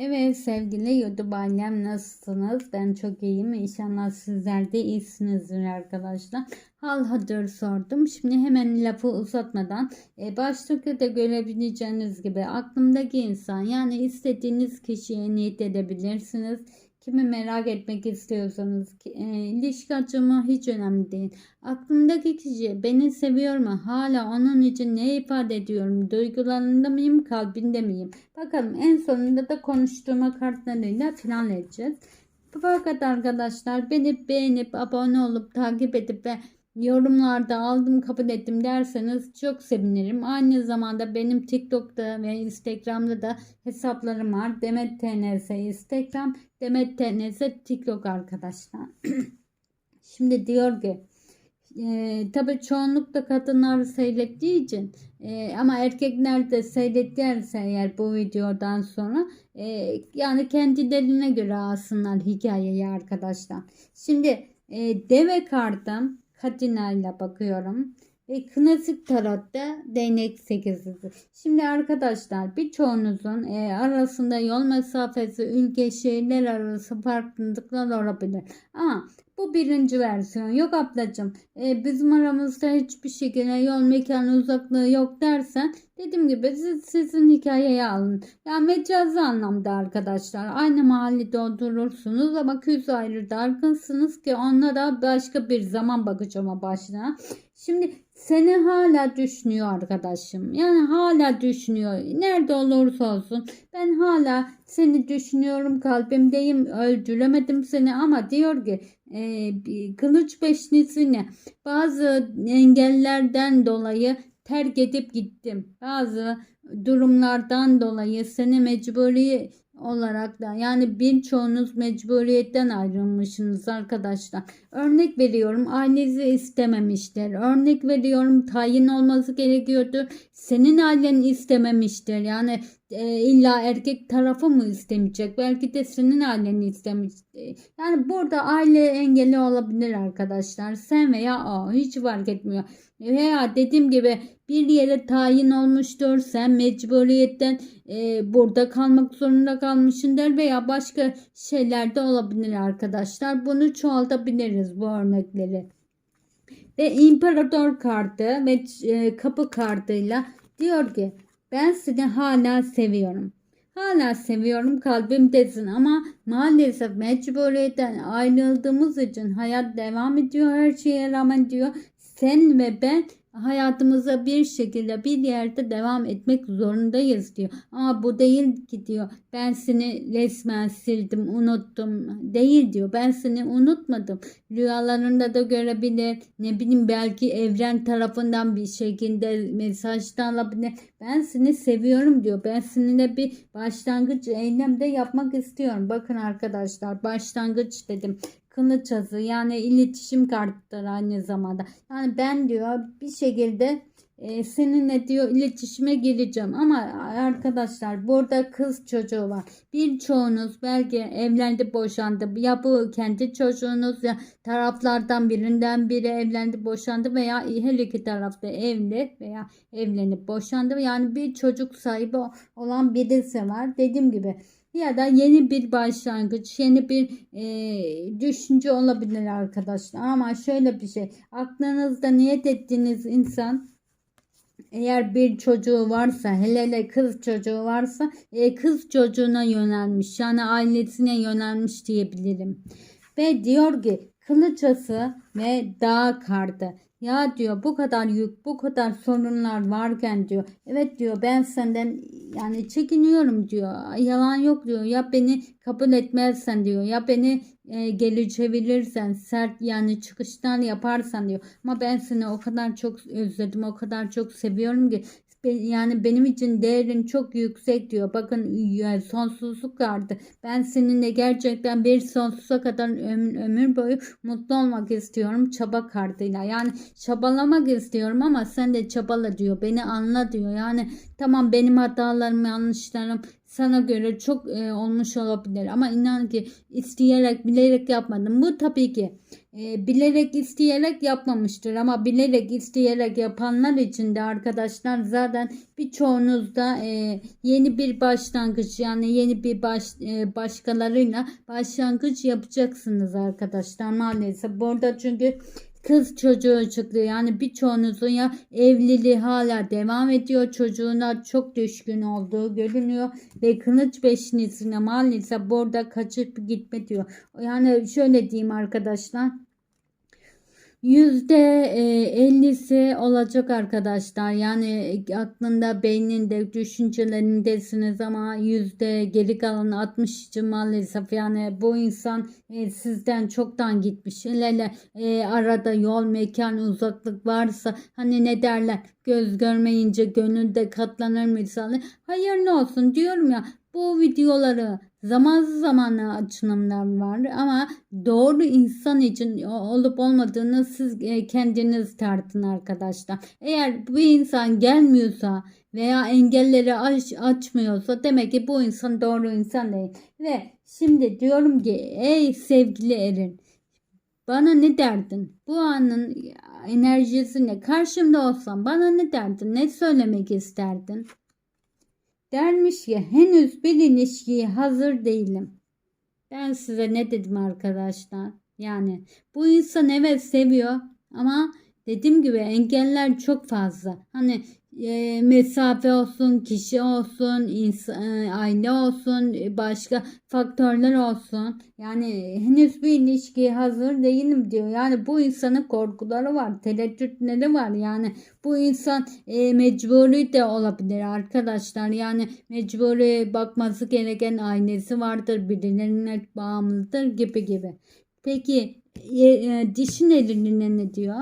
Evet sevgili YouTube ailem nasılsınız? Ben çok iyiyim. İnşallah sizler de iyisinizdir arkadaşlar. Hal hatır sordum. Şimdi hemen lafı uzatmadan e, başlıkta da görebileceğiniz gibi aklımdaki insan yani istediğiniz kişiye niyet edebilirsiniz. Kimi merak etmek istiyorsanız e, ilişki açımı hiç önemli değil. Aklımdaki kişi beni seviyor mu? Hala onun için ne ifade ediyorum? Duygularında mıyım? Kalbinde miyim? Bakalım en sonunda da konuşturma kartlarıyla final edeceğiz. Fakat arkadaşlar beni beğenip abone olup takip edip ve yorumlarda aldım kabul ettim derseniz çok sevinirim. Aynı zamanda benim TikTok'ta ve Instagram'da da hesaplarım var. Demet TNS Instagram, Demet TNS TikTok arkadaşlar. Şimdi diyor ki e, tabii çoğunlukla kadınlar seyrettiği için e, ama erkekler de seyrettilerse eğer bu videodan sonra e, yani kendilerine göre alsınlar hikayeyi arkadaşlar. Şimdi e, deve kartım Katina ile bakıyorum. Ve klasik tarotta değnek sekizlisi. Şimdi arkadaşlar birçoğunuzun e, arasında yol mesafesi, ülke, şehirler arası farklılıklar olabilir. Ama bu birinci versiyon. Yok ablacığım e, bizim aramızda hiçbir şekilde yol mekan uzaklığı yok dersen dediğim gibi siz, sizin hikayeyi alın. Ya mecazi anlamda arkadaşlar aynı mahallede oturursunuz ama küs ayrı dargınsınız ki onlara başka bir zaman bakacağım başına. Şimdi seni hala düşünüyor arkadaşım. Yani hala düşünüyor. Nerede olursa olsun ben hala seni düşünüyorum kalbimdeyim öldüremedim seni ama diyor ki kılıç beşlisine bazı engellerden dolayı terk edip gittim. Bazı durumlardan dolayı seni mecburi olarak da yani birçoğunuz mecburiyetten ayrılmışsınız arkadaşlar. Örnek veriyorum ailesi istememiştir. Örnek veriyorum tayin olması gerekiyordu. Senin ailen istememiştir. Yani e, illa erkek tarafı mı istemeyecek? Belki de senin aileni istemiş. E, Yani burada aile engeli olabilir arkadaşlar. Sen veya o hiç fark etmiyor. Veya dediğim gibi bir yere tayin olmuştur. Sen mecburiyetten e, burada kalmak zorunda kalmışsındır veya başka şeyler de olabilir arkadaşlar. Bunu çoğaltabiliriz bu örnekleri. Ve imparator kartı ve e, kapı kartıyla diyor ki ben seni hala seviyorum. Hala seviyorum kalbimdesin ama maalesef mecburiyetten ayrıldığımız için hayat devam ediyor her şeye rağmen diyor. Sen ve ben hayatımıza bir şekilde bir yerde devam etmek zorundayız diyor. Ama bu değil ki diyor. Ben seni resmen sildim, unuttum. Değil diyor. Ben seni unutmadım. Rüyalarında da görebilir. Ne bileyim belki evren tarafından bir şekilde mesaj da alabilir. Ben seni seviyorum diyor. Ben seninle bir başlangıç eylemde yapmak istiyorum. Bakın arkadaşlar başlangıç dedim kılıç yani iletişim kartları aynı zamanda. Yani ben diyor bir şekilde e, seninle diyor iletişime gireceğim ama arkadaşlar burada kız çocuğu var. Birçoğunuz belki evlendi boşandı ya bu kendi çocuğunuz ya taraflardan birinden biri evlendi boşandı veya her iki tarafta evli veya evlenip boşandı. Yani bir çocuk sahibi olan birisi var dediğim gibi ya da yeni bir başlangıç, yeni bir e, düşünce olabilir arkadaşlar. Ama şöyle bir şey, aklınızda niyet ettiğiniz insan eğer bir çocuğu varsa, hele hele kız çocuğu varsa e, kız çocuğuna yönelmiş. Yani ailesine yönelmiş diyebilirim. Ve diyor ki kılıçası ve dağ kartı. Ya diyor bu kadar yük, bu kadar sorunlar varken diyor. Evet diyor ben senden yani çekiniyorum diyor. Yalan yok diyor. Ya beni kabul etmezsen diyor. Ya beni e, geri çevirirsen sert yani çıkışlar yaparsan diyor. Ama ben seni o kadar çok özledim. O kadar çok seviyorum ki yani benim için değerin çok yüksek diyor. Bakın yani sonsuzluk kartı. Ben seninle gerçekten bir sonsuza kadar ömür, ömür boyu mutlu olmak istiyorum çaba kartıyla. Yani çabalamak istiyorum ama sen de çabala diyor. Beni anla diyor. Yani tamam benim hatalarım, yanlışlarım sana göre çok e, olmuş olabilir ama inan ki isteyerek bilerek yapmadım. Bu tabii ki e, bilerek isteyerek yapmamıştır ama bilerek isteyerek yapanlar için de arkadaşlar zaten birçoğunuzda e, yeni bir başlangıç yani yeni bir baş, e, başkalarıyla başlangıç yapacaksınız arkadaşlar maalesef. Burada çünkü kız çocuğu çıktı. Yani birçoğunuzun ya evliliği hala devam ediyor. Çocuğuna çok düşkün olduğu görünüyor. Ve kılıç beşinisine maalesef burada kaçıp gitme diyor. Yani şöyle diyeyim arkadaşlar. Yüzde e, ellisi olacak arkadaşlar. Yani aklında, beyninde, düşüncelerindesiniz ama yüzde geri kalan 60 için maalesef yani bu insan e, sizden çoktan gitmiş. Hele e, arada yol, mekan, uzaklık varsa hani ne derler göz görmeyince gönülde katlanır misali. Hayırlı olsun diyorum ya bu videoları zaman zamanla açılımlar var ama doğru insan için olup olmadığını siz e, kendiniz tartın arkadaşlar. Eğer bu insan gelmiyorsa veya engelleri aç, açmıyorsa demek ki bu insan doğru insan değil. Ve şimdi diyorum ki ey sevgili Erin bana ne derdin? Bu anın enerjisine karşımda olsan bana ne derdin? Ne söylemek isterdin? Dermiş ki henüz bir ilişkiye hazır değilim. Ben size ne dedim arkadaşlar? Yani bu insan evet seviyor ama dediğim gibi engeller çok fazla. Hani e, mesafe olsun, kişi olsun, insan, e, aile olsun, e, başka faktörler olsun. Yani henüz bir ilişkiye hazır değilim diyor. Yani bu insanın korkuları var, tereddütleri var. Yani bu insan e, mecburi de olabilir arkadaşlar. Yani mecburi bakması gereken ailesi vardır, birilerine bağımlıdır gibi gibi. Peki e, e, dişin eline ne diyor?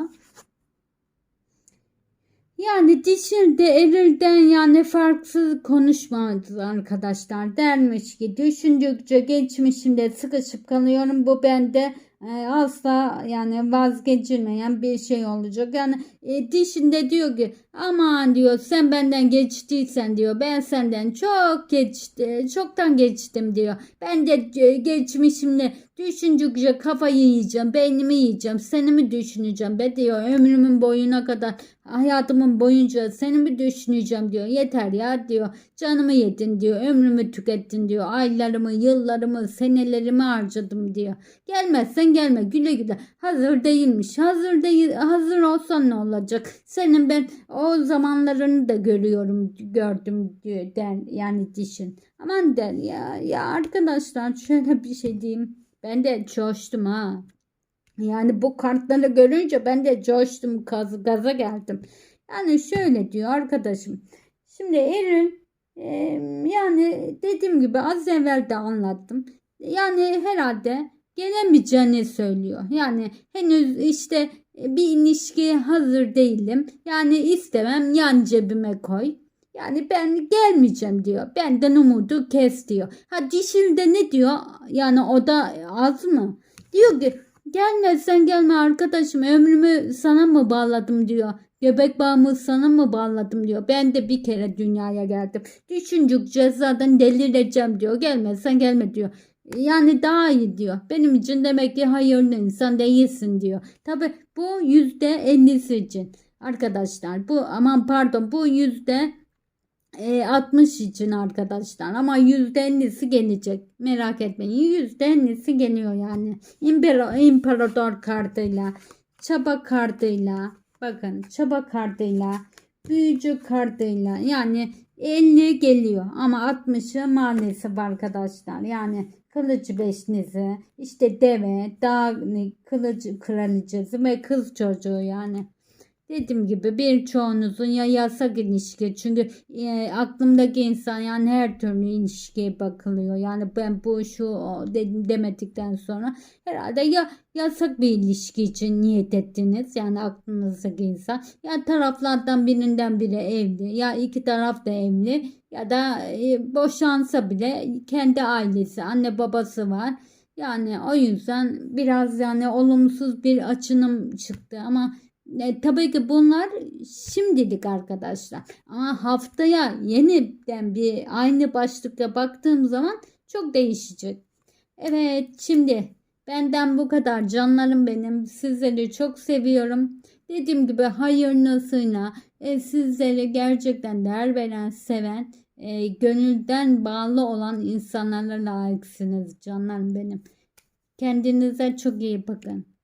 Yani dişinde erilden yani farksız konuşmaz arkadaşlar. Dermiş ki düşündükçe geçmişimde sıkışıp kalıyorum. Bu bende e, asla yani vazgeçilmeyen bir şey olacak. Yani e, dişinde diyor ki aman diyor sen benden geçtiysen diyor ben senden çok geçti çoktan geçtim diyor. Ben de e, geçmişimde düşündükçe kafayı yiyeceğim beynimi yiyeceğim seni mi düşüneceğim be diyor. Ömrümün boyuna kadar hayatımın boyunca seni mi düşüneceğim diyor. Yeter ya diyor canımı yedin diyor ömrümü tükettin diyor. Aylarımı yıllarımı senelerimi harcadım diyor. Gelmezsen gelme güle güle. Hazır değilmiş hazır değil hazır olsan ne olacak? Senin ben o zamanlarını da görüyorum gördüm diyor der yani dişin aman der ya ya arkadaşlar şöyle bir şey diyeyim. Ben de coştum ha. Yani bu kartları görünce ben de coştum gaz, gaza geldim. Yani şöyle diyor arkadaşım. Şimdi Erin e, yani dediğim gibi az evvel de anlattım. Yani herhalde gelemeyeceğini söylüyor. Yani henüz işte bir ilişkiye hazır değilim. Yani istemem yan cebime koy. Yani ben gelmeyeceğim diyor. Benden umudu kes diyor. Ha dişilde ne diyor? Yani o da az mı? Diyor ki gelmezsen gelme arkadaşım ömrümü sana mı bağladım diyor. Göbek bağımı sana mı bağladım diyor. Ben de bir kere dünyaya geldim. Düşündükçe zaten delireceğim diyor. Gelmezsen gelme diyor. Yani daha iyi diyor. Benim için demek ki hayırlı insan değilsin diyor. Tabi bu yüzde ellisi için. Arkadaşlar bu aman pardon bu yüzde e, 60 için arkadaşlar ama yüzde ellisi gelecek. Merak etmeyin yüzde ellisi geliyor yani. İmparator, imparator kartıyla çaba kartıyla bakın çaba kartıyla büyücü kartıyla yani 50 geliyor ama 60'ı maalesef arkadaşlar yani kılıcı beşnizi, işte deve, dağ kılıcı kraliçesi ve kız çocuğu yani. Dediğim gibi birçoğunuzun ya yasak ilişki çünkü e, aklımdaki insan yani her türlü ilişkiye bakılıyor. Yani ben bu şu dedim demedikten sonra herhalde ya yasak bir ilişki için niyet ettiniz. Yani aklınızdaki insan ya taraflardan birinden biri evli ya iki taraf da evli ya da e, boşansa bile kendi ailesi anne babası var. Yani o yüzden biraz yani olumsuz bir açınım çıktı ama E, tabii ki bunlar şimdilik arkadaşlar. Ama haftaya yeniden bir aynı başlıkla baktığım zaman çok değişecek. Evet şimdi benden bu kadar canlarım benim. Sizleri çok seviyorum. Dediğim gibi hayırlısıyla e, sizleri gerçekten değer veren, seven, e, gönülden bağlı olan insanlara layıksınız canlarım benim. Kendinize çok iyi bakın.